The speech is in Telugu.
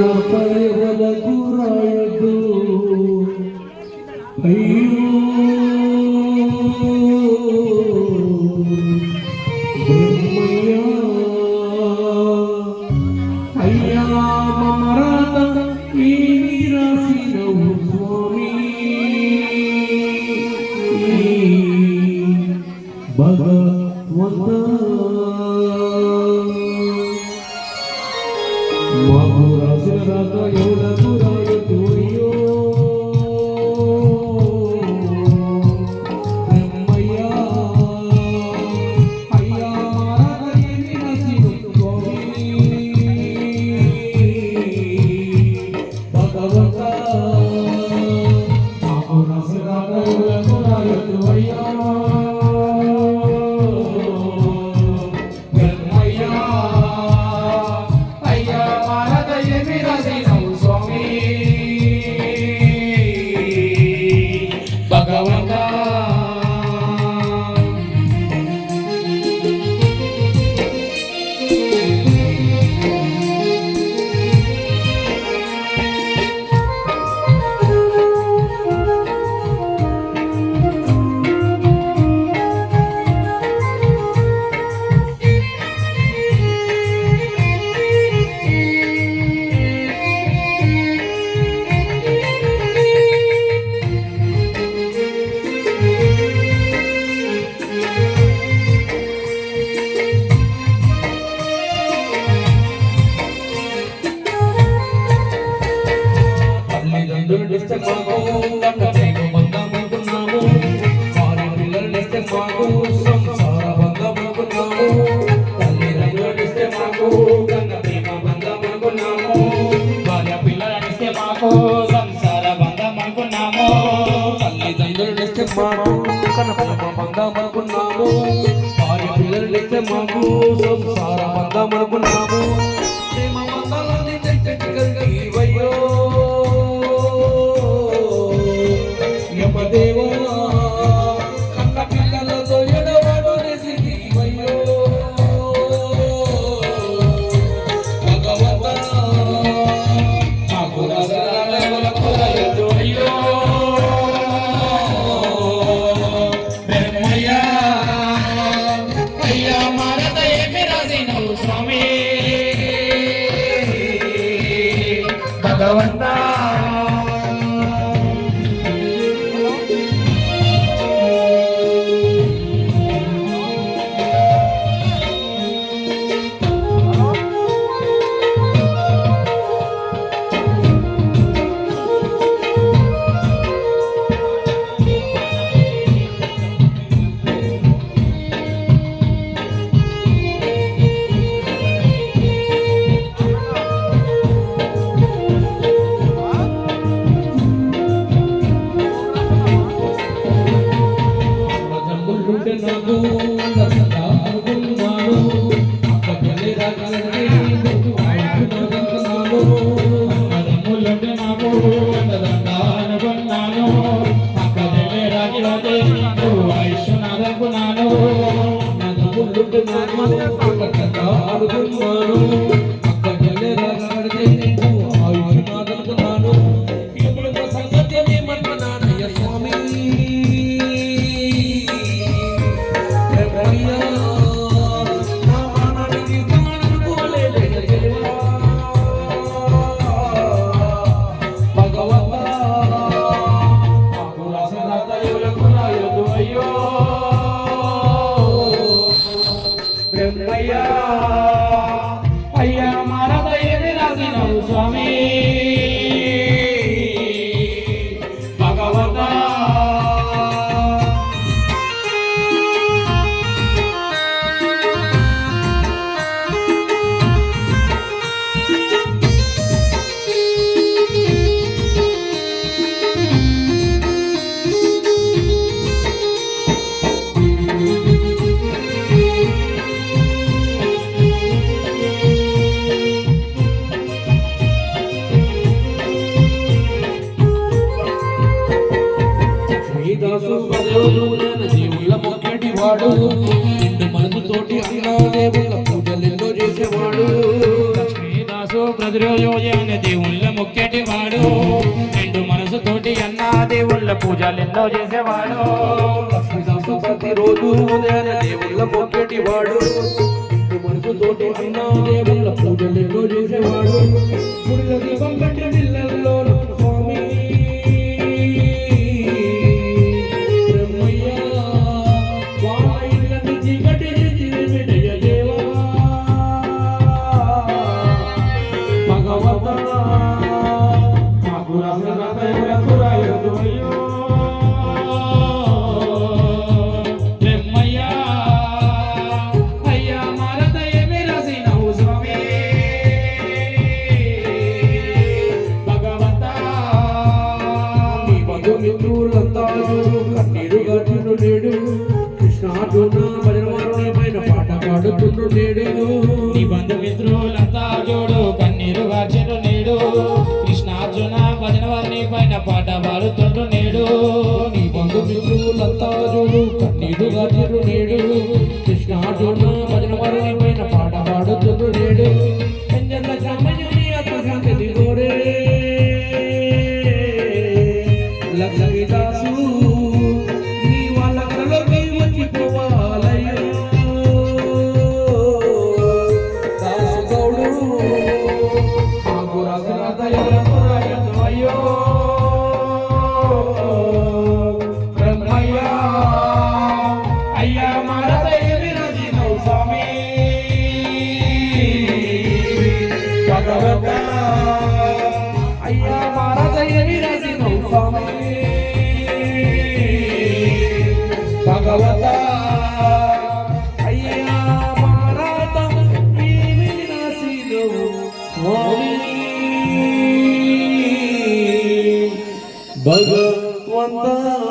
పరపరవలకు రాయదు అయ్యో అయ్యా. పిల్లలు మాకు. అనుకున్నాము. ఆరు పిల్లలు మాకు. సంసార బంధం అనుకున్నాము. తల్లి రంగులు మాకు. కన్న ప్రేమ బంధం అనుకున్నాము. భార్య పిల్లలు మాకు. సంసార బంధం అనుకున్నాము. తల్లిదండ్రులు మాకు. కన్న ప్రేమ బంధం అనుకున్నాము. భార్య పిల్లలు మాకు. సంసార బంధం అనుకున్నాము. சுவாமி గుణాలు ಸ್ವಾಮಿ పూజలెన్నో చేసేవాడు. ప్రతిరోజు ఉదయాన్నే దేవుళ్ళ మొక్కేటివాడు. చేసేవాడు. పిల్లల్లో పైన పాట పాడుతుండు నేడు. నీ బంధు మిత్రులంతా చూడు. భగవత. అయ్యా మారదయ విరసిన స్వామి. భగవత. అయ్యా మారతం భగవంతా.